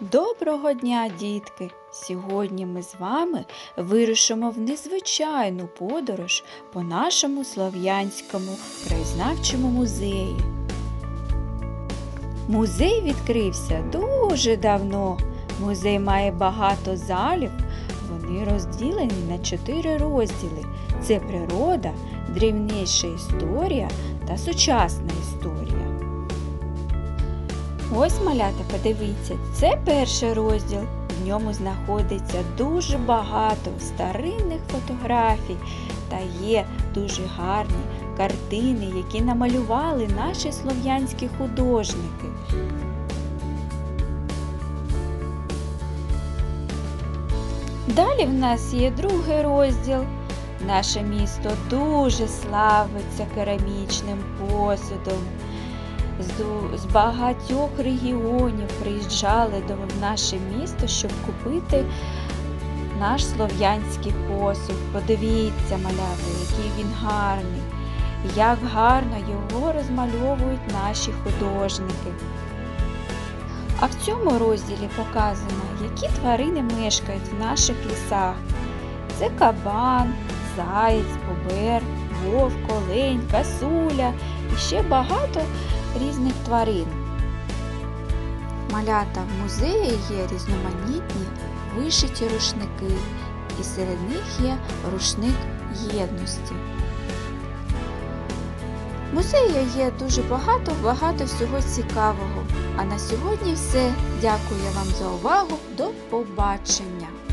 Доброго дня, дітки! Сьогодні ми з вами вирушимо в незвичайну подорож по нашому Слов'янському краєзнавчому музеї. Музей відкрився дуже давно. Музей має багато залів. Вони розділені на чотири розділи: це природа, древніша історія та сучасна історія. Ось малята, подивіться, це перший розділ. В ньому знаходиться дуже багато старинних фотографій та є дуже гарні картини, які намалювали наші слов'янські художники. Далі в нас є другий розділ. Наше місто дуже славиться керамічним посудом. З, багатьох регіонів приїжджали до наше місто, щоб купити наш слов'янський посуд. Подивіться, малята, який він гарний, як гарно його розмальовують наші художники. А в цьому розділі показано, які тварини мешкають в наших лісах. Це кабан, заєць, бобер, вовк, олень, касуля і ще багато різних тварин. Малята в музеї є різноманітні вишиті рушники, і серед них є рушник єдності. В музеї є дуже багато, багато всього цікавого. А на сьогодні все. Дякую вам за увагу. До побачення!